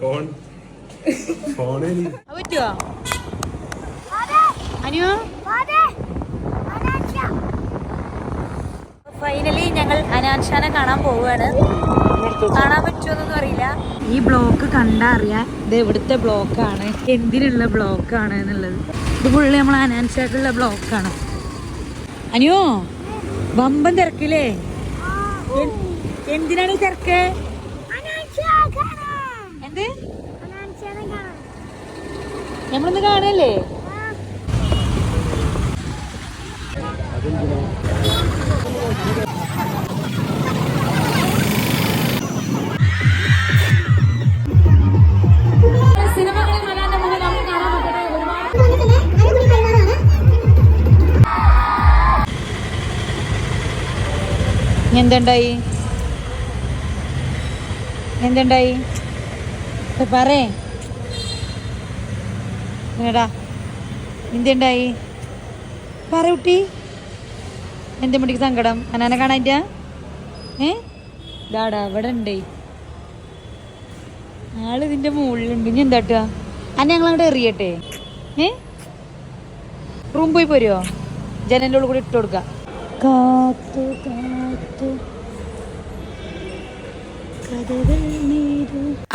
Phone. ഫോണിൽ പറ്റുമോ Anu? Finally ഞങ്ങൾ അനാൻഷാനെ കാണാൻ പോവുകയാണ്. കാണാൻ പറ്റുമെന്നൊന്നും അറിയില്ല. ഈ ബ്ലോക്ക് കണ്ടാ അറിയാ ഇത് എവിടുത്തെ ബ്ലോക്കാണ് എന്തിനുള്ള ബ്ലോക്കാണ് എന്നുള്ളത്. ഇത് ഫുള്ള് നമ്മൾ അനാൻഷായിട്ടുള്ള ബ്ലോക്കാണ്. അനു വമ്പൻ തിരക്കില്ലേ എന്തിനാണ് ഈ തിരക്ക്? എന്ത് നമ്മളൊന്ന് കാണല്ലേ? എന്തുണ്ടായി? എന്തുണ്ടായി? പറേ എടാ എന്തുണ്ടായി പറ കുട്ടി. എന്റെ മുടിക്ക് സങ്കടം. അനാനെ കാണാൻ ഏ? ഇതാടാ ഇവിടെ ഉണ്ടേ. ആൾ ഇതിന്റെ മുകളിലുണ്ട്. ഇനി എന്താട്ടുക അന്നെ ഞങ്ങൾ അങ്ങോട്ട് എറിയട്ടെ. ഏ? റൂം പോയി പോരുമോ ജനലിന്റെ ഉള്ളിൽ കൂടി ഇട്ട് കൊടുക്കാം. കാത്തു കാത്തു.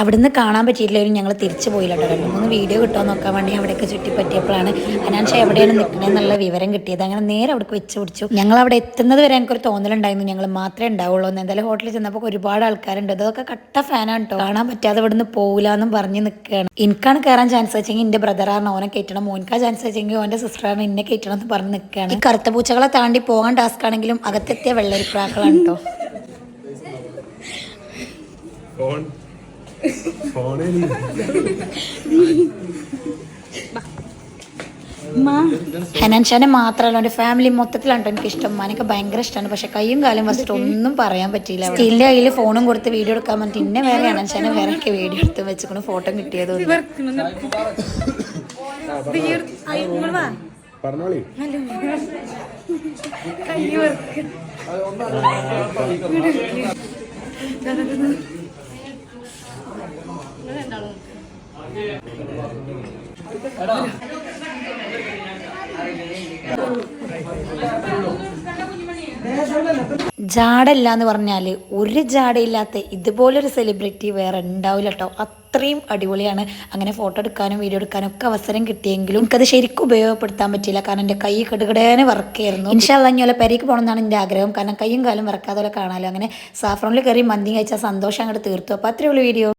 അവിടുന്ന് കാണാൻ പറ്റിയിട്ടില്ലായിരുന്നു ഞങ്ങൾ തിരിച്ചു പോയില്ല കേട്ടോ. മൂന്ന് വീഡിയോ കിട്ടുമോ നോക്കാൻ വേണ്ടി അവിടെയൊക്കെ ചുറ്റിപ്പറ്റിയപ്പോഴാണ് അനാൻഷ എവിടെയാണ് നിൽക്കണമെന്നുള്ള വിവരം കിട്ടിയത്. അങ്ങനെ നേരെ അവിടേക്ക് വെച്ച് പിടിച്ചു. ഞങ്ങൾ അവിടെ എത്തുന്നത് വരെ എനിക്കൊരു തോന്നലുണ്ടായിരുന്നു ഞങ്ങൾ മാത്രമേ ഉണ്ടാവുള്ളൂ എന്ന്. എന്തായാലും ഹോട്ടലിൽ ചെന്നപ്പോൾ ഒരുപാട് ആൾക്കാരുണ്ട്. അതൊക്കെ കട്ട ഫാനാണ് കേട്ടോ. കാണാൻ പറ്റാതെ ഇവിടുന്ന് പോകില്ല എന്നും പറഞ്ഞ് നിൽക്കുകയാണ് എനിക്കാണ് കയറാൻ ചാൻസ് വെച്ചെങ്കിൽ എന്റെ ബ്രദറാണ് ഓനെ കയറ്റണം. മോനിക്കാ ചാൻസ് വെച്ചെങ്കിൽ ഓന്റെ സിസ്റ്ററാണ് എന്നെ കയറ്റണം എന്ന് പറഞ്ഞ് നിൽക്കുകയാണ് ഈ കറുത്ത പൂച്ചകളെ താണ്ടി പോകാൻ ടാസ്ക് ആണെങ്കിലും അകത്തെത്തിയ വെള്ളരിപ്രാക്കളാണ് കേട്ടോ. ഫോൺ. ഫോണിൽ ഹനാൻഷാനെ മാത്രമല്ല എന്റെ ഫാമിലി മൊത്തത്തിലാണ് എനിക്ക് ഇഷ്ടം മനക്ക് ഭയങ്കര ഇഷ്ടമാണ് പക്ഷെ കയ്യും കാലും വസ്ത്രം ഒന്നും പറയാൻ പറ്റിയില്ല സ്റ്റീലിന്റെ കയ്യിൽ ഫോണും കൊടുത്ത് വീഡിയോ എടുക്കാൻ പറ്റി ഇന്നെ വേറെ ഹനാൻഷാനെ വേറെ ഒക്കെ വീഡിയോ എടുത്ത് വെച്ചിട്ട് ഫോട്ടോ കിട്ടിയത് പറഞ്ഞോളി. ജാടല്ല എന്ന് പറഞ്ഞാൽ ഒരു ജാടയില്ലാത്ത ഇതുപോലൊരു സെലിബ്രിറ്റി വേറെ ഉണ്ടാവില്ല കേട്ടോ അത്രയും അടിപൊളിയാണ്. അങ്ങനെ ഫോട്ടോ എടുക്കാനും വീഡിയോ എടുക്കാനും ഒക്കെ അവസരം കിട്ടിയെങ്കിലും എനിക്കത് ശരിക്കും ഉപയോഗപ്പെടുത്താൻ പറ്റിയില്ല. കാരണം എന്റെ കൈ കെടുകടേനെ വർക്കായിരുന്നു ഇൻഷാല്ല ഇനി പെരേക്ക് പോകണമെന്നാണ് എന്റെ ആഗ്രഹം. കാരണം കൈയും കാലും വർക്കാതെ കാണാമല്ലോ അങ്ങനെ സാഫ്രോണിൽ കയറി മന്തി കഴിച്ച സന്തോഷം അങ്ങോട്ട് തീർത്തു. അപ്പോൾ അത്രയുള്ള വീഡിയോ